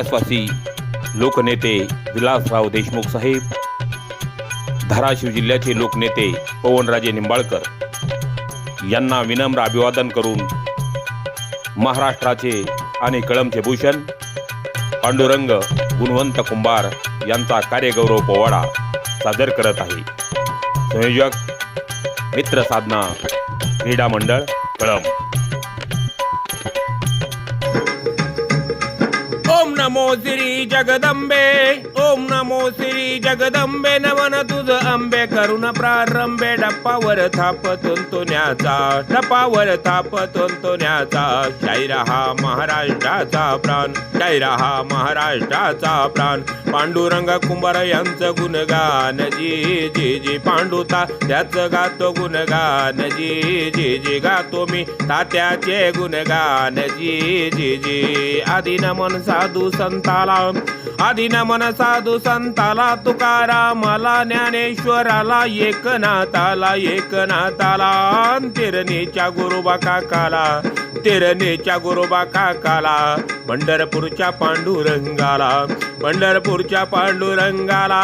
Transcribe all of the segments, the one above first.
कैलासवासी लोकनेते विलासराव देशमुख साहेब धाराशिव जिल्ह्याचे लोकनेते पवनराजे निंबाळकर यांना विनम्र अभिवादन करून महाराष्ट्राचे आणि कळमचे भूषण पांडुरंग गुणवंत कुंभार यांचा कार्यगौरव पोवाडा सादर करत आहे. संयोजक मित्र साधना क्रीडा मंडळ कळम ओम नमो श्री जगदंबे ओम नमो श्री जगदंबे नवन तुझ अंबे करुण प्रारंभे डप्पावर थाप तुंतुण्याचा डप्पावर थाप तुंतुण्याचा शायरा हा महाराष्ट्राचा प्राण शायरा हा महाराष्ट्राचा प्राण. पांडुरंग कुंभार यांचं गुणगान जी जी जी पांडुता त्याच गातो गुणगान जी जी जी गातो मी तात्याचे गुणगान जी जी जी. आधी नमन साधू संताला आधी नमन साधू संताला तुकारामाला ज्ञानेश्वराला एकनाथाला एकनाथाला तिरणीच्या गुरुबा काकाला. तेरणेच्या गुरुबा काकाला पंढरपूरच्या पांडुरंगाला पंढरपूरच्या पांडुरंगाला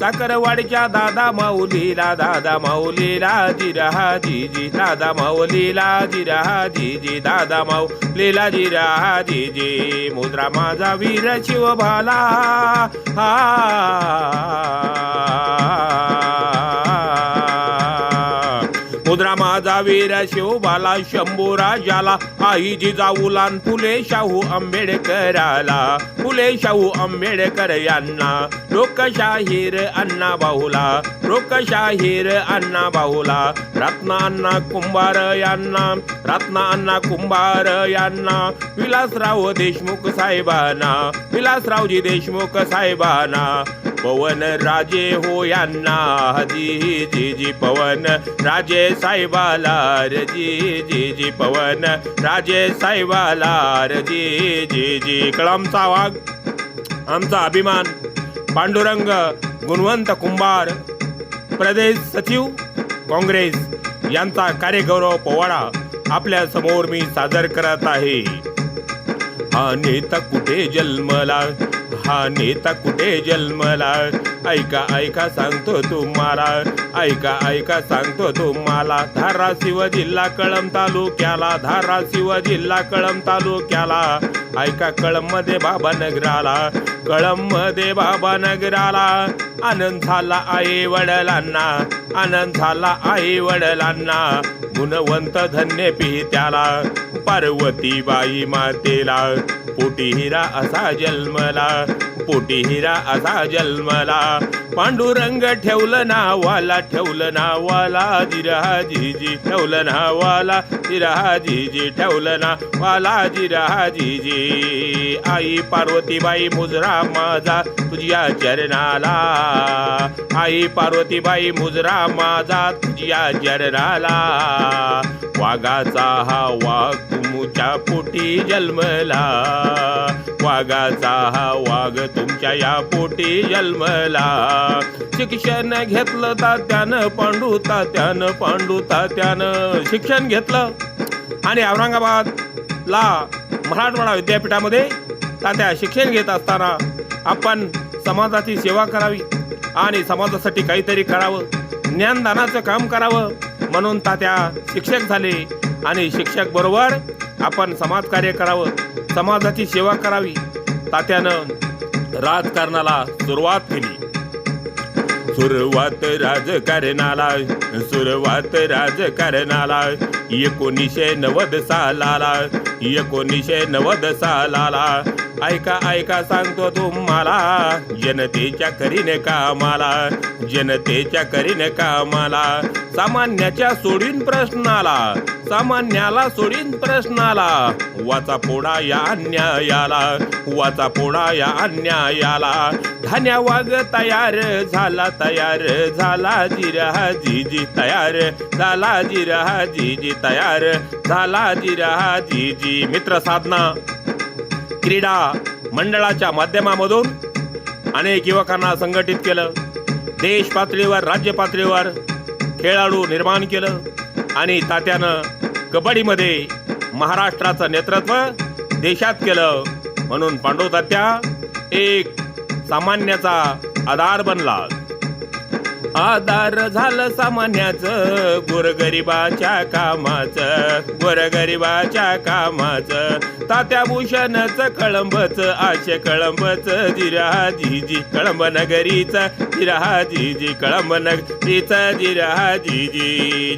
साखरवाडीच्या दादा माऊलीला दादा माऊलीला जिरा जीजी दादा माऊलीला जिरा जीजी दादा माऊलीला जिरा जीजी मुद्रा माझा वीर शिवभाला हा मुद्रा माझा वीर शिवबाला शंभू राजाला आई जिजाऊलान फुले शाहू आंबेडकराला फुले शाहू आंबेडकर यांना लोकशाहीर अण्णा बाहुला लोकशाहीर अण्णा बाहुला रत्ना अण्णा कुंभार यांना रत्ना अण्णा कुंभार यांना विलासराव देशमुख साहेबांना विलासरावजी देशमुख साहेबांना पवन राजे हो यांना. हजी जी जी पवन राजे साहेबाला रजी जी जी पवन राजे साहेबाला रजी जी जी जी कळमचा वाघ आमचा अभिमान. पांडुरंग गुणवंत कुंभार प्रदेश सचिव काँग्रेस यांचा कार्यगौरव पोवाडा आपल्यासमोर मी सादर करत आहे. हा नेता कुठे जन्मला हा नेता कुठे जन्मला ऐका ऐका सांगतो तुम्हाला. ऐका ऐका सांगतो तुम्हाला. धाराशिव जिल्हा कळम तालुक्याला धाराशिव जिल्हा कळम तालुक्याला. ऐका कळममध्ये बाबा नगराला कळममध्ये बाबा नगराला आनंद झाला आई वडिलांना आनंद झाला आई वडिलांना. गुणवंत धन्य पित्याला पार्वती बाई मातेला. पोटी हिरा असा जन्मला पोटी हिरा असा जन्मला. पांडुरंग ठेवलं नावाला ठेवलं नावाला. जिरा जीजी ठेवलं नावाला जिरा जीजी ठेवलं नावाला. जिरा जीजी आई पार्वतीबाई मुजरा माझा तुझ्या चरणाला. आई पार्वतीबाई मुजरा माझा तुझ्या चरणाला. वाघाचा हा वाघ तुमच्या पोटी जन्मला. वाघाचा हा वाघ तुमच्या या पोटी जन्मला. शिक्षण घेतलं तात्यानं पांडू तात्यानं पांडू तात्यानं शिक्षण घेतलं. आणि औरंगाबादला मराठवाडा विद्यापीठामध्ये तात्या शिक्षण घेत असताना आपण समाजाची सेवा करावी आणि समाजासाठी काहीतरी करावं ज्ञानदानाचं काम करावं म्हणून तात्या शिक्षक झाले. आणि शिक्षक बरोबर आपण समाजकार्य करावं समाजाची सेवा करावी. तात्यानं राजकारणाला सुरुवात केली. सुरुवात राजकारणाला सुरुवात राजकारणाला एकोणीसशे नव्वद सालाला एकोणीसशे नव्वद सालाला ऐका ऐका सांगतो तुम्हाला. जनतेच्या करीने कामाला जनतेच्या करीने कामाला. सामान्याच्या सोडीन प्रश्नाला सामान्याला सोडीन प्रश्नाला. वाचा पोडा या अन्यायाला वाचा पोडा या अन्यायाला. धन्यवाद तयार झाला तयार झाला जिरा जीजी तयार. झाला जिरा जीजी तयार झाला जिरा जीजी मित्र साधना. क्रीडा मंडळाच्या माध्यमामधून अनेक युवकांना संघटित केलं. देश पातळीवर राज्य पातळीवर खेळाडू निर्माण केलं आणि तात्यानं कबड्डीमध्ये महाराष्ट्राचं नेतृत्व देशात केलं म्हणून पांडू तात्या एक सामान्याचा आधार बनला. आधार झालं सामान्याचं गोरगरिबाच्या कामाचं गोरगरिबाच्या कामाचं. तात्या भूषणच कळंबच आशे कळंबच जिरा जीजी कळंब नगरीचा जिरा कळंब नगरीचा जिरा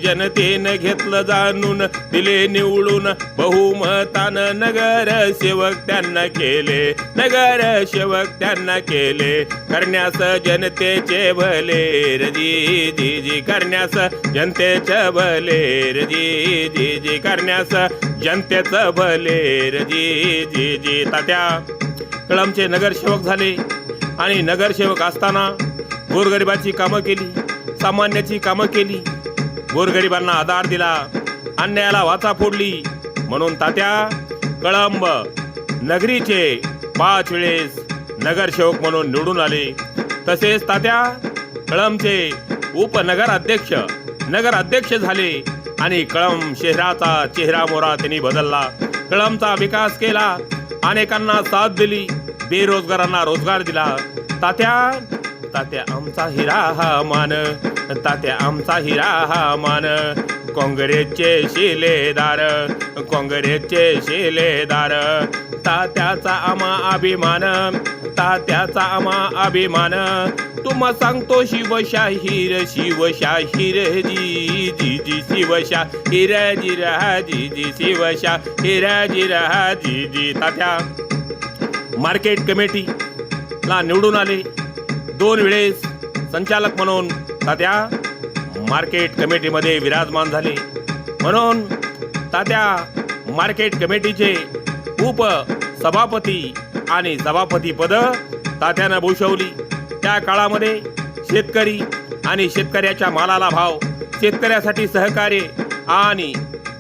जनतेनं घेतलं जाणून दिले निवडून बहुमतान नगर सेवक त्यांना केले नगर सेवक त्यांना केले. करण्यास जनतेचे भले जी जी करण्यास जनतेचं भले रजी जी जी करण्यास जनतेचं भले रजी जी जी तात्या. कळमचे नगरसेवक झाले आणि नगरसेवक असताना गोरगरिबाची कामं केली सामान्याची कामं केली. गोरगरिबांना आधार दिला अन्यायाला वाचा फोडली. म्हणून तात्या कळंब नगरीचे पाच वेळेस नगरसेवक म्हणून निवडून आले. तसेच तात्या कळंबचे उपनगराध्यक्ष नगराध्यक्ष झाले आणि कळम शहराचा चेहरा मोरा त्यांनी बदलला. कळमचा विकास केला. अनेकांना साथ दिली. बेरोजगारांना रोजगार दिला. तात्या तात्या आमचा हिरा हा मान. तात्या आमचा हिरा हा मान. काँग्रेसचे शिलेदार काँग्रेसचे शिलेदार. तात्याचा आमा अभिमान तात्याचा आमा अभिमान. तुम्हा सांगतो शिवशाहीर शिवशाहीर जी जी जी शिवशाहीर जिरा जी जी शिवशाहीर रहा जी जी तात्या. मार्केट कमिटी ला निवडून आले. दोन वेळेस संचालक म्हणून तात्या मार्केट कमिटीमध्ये विराजमान झाले. म्हणून तात्या मार्केट कमिटीचे उप सभापती आणि सभापती पद तात्यानं भूषवली. त्या काळामध्ये शेतकरी आणि शेतकऱ्याच्या मालाला भाव शेतकऱ्यासाठी सहकार्य आणि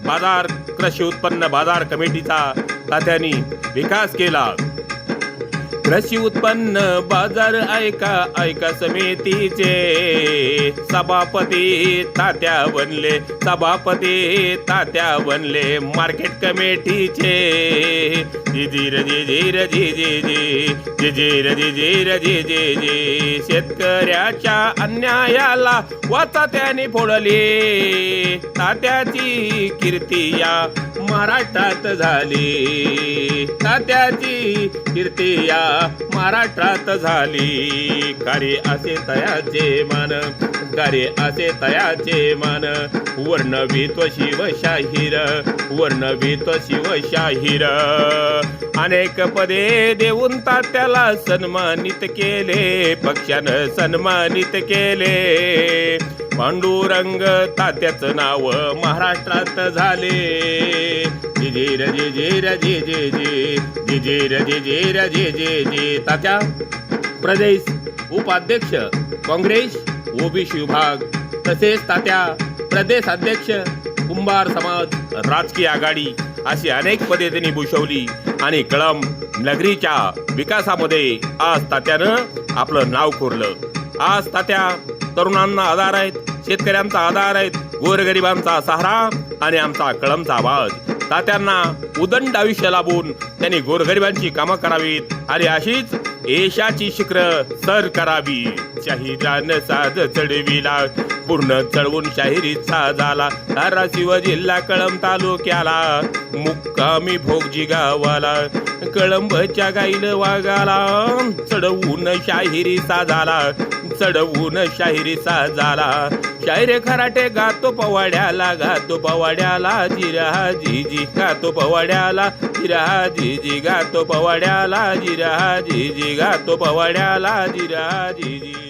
बाजार कृषी उत्पन्न बाजार कमिटीचा तात्यांनी विकास केला. कृषी उत्पन्न बाजार ऐका ऐका समितीचे. सभापती तात्या बनले सभापती तात्या बनले मार्केट कमिटीचे. जिजीर जिजीर जी जिजीर जिजीर जी शेतकऱ्याच्या अन्यायाला वाचा त्याने फोडली. तात्याची कीर्ती या महाराष्ट्रात झाली. तात्याची कीर्ती या महाराष्ट्रात झाली. कार्य असे तयाचे मान कार्य असे तयाचे मान. वर्णवित्व शिवशाहीर वर्णवित्व शिवशाहीर. अनेक पदे देऊन तात्याला सन्मानित केले पक्षानं सन्मानित केले. पांडुरंग तात्याचं नाव महाराष्ट्रात झाले. जिजीर जिजीर जे जे जे जिजीर जिजीर जे जे जे तात्या. प्रदेश उपाध्यक्ष काँग्रेस ओबीसी विभाग. तसेच तात्या प्रदेश अध्यक्ष कुंभार समाज राजकीय आघाडी अशी अनेक पदे त्यांनी भूषवली. आणि कळंब नगरीच्या विकासामध्ये आज तात्यानं आपलं नाव कोरलं. आज तात्या तरुणांना आधार आहेत शेतकऱ्यांचा आधार आहेत गोरगरिबांचा सहारा आणि आमचा कळमचा आवाज. तात्यांना उदंड आयुष्य लाभून त्यांनी गोरगरिबांची कामं करावीत आणि अशीच येशाची शिखर सर करावी. शाहिरान साज चढविला पूर्ण चढवून शाहिरीचा झाला धाराशिव जिल्हा कळंब तालुक्याला. मुक्कामी भोगजी गावाला कळंबच्या गाईल वागाला चढवून शाहिरीचा झाला. चढवून शाहिरीचा झाला शाहिरे खराटे गातो पवाड्याला गातो पवाड्याला जिरा जीजी गातो पवाड्याला जिरा जीजी गातो पवाड्याला जिरा जीजी गातो पवाड्याला जिरा जीजी